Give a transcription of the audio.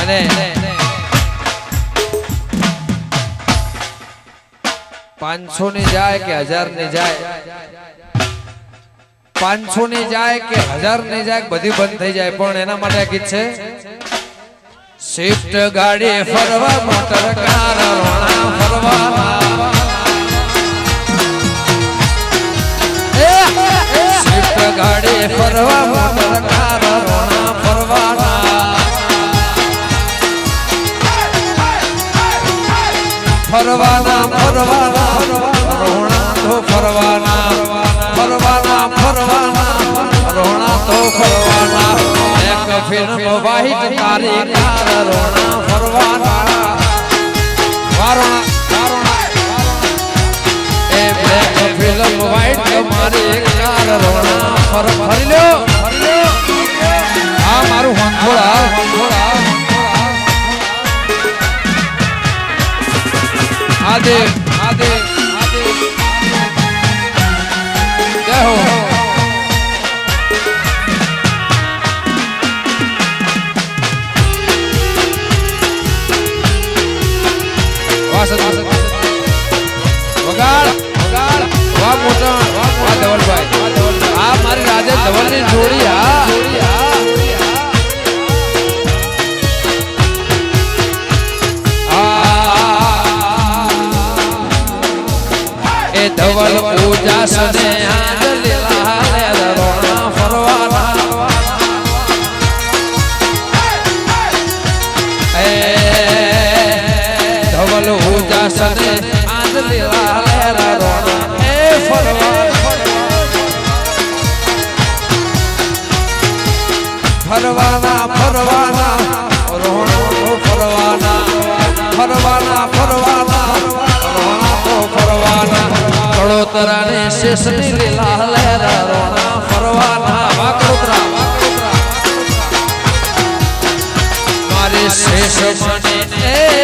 અને પાંચસો ની જાય કે હજારની જાય? પાંચસો ની જાય કે હજારની જાય? બધી બંધ થઈ જાય, પણ એના માટે ગીત છે? શિફ્ટ ગાડી ફરવા મોટર કાર ફરવા. શિફ્ટ ગાડી ફરવા ફરવાના ફરવાના રોણા તો ફરવાના ફરવાના ફરવાના રોણા તો ફરવાના. એક ફિલ્મ વાહિત તારી કાર રોણા ફરવાના. વારોણા વારોણા. એ બ્લેક ફિલ્મ વાહિત મારી કાર રોણા ફર, ફરી લ્યો. આદે આદે જય હો વાસદ વાસદ ધવલ પૂજા સને આંજલીલા લે રોણા ફરવાના એ ધવલ પૂજા સને આંજલીલા લે રોણા એ ફરવાના ફરવાના રોણા ફરવાના ફરવાના ફરવાના. કબૂતરા શેષની લીલા લેરા ફરવાના વાકુતરા મારે શેષ મને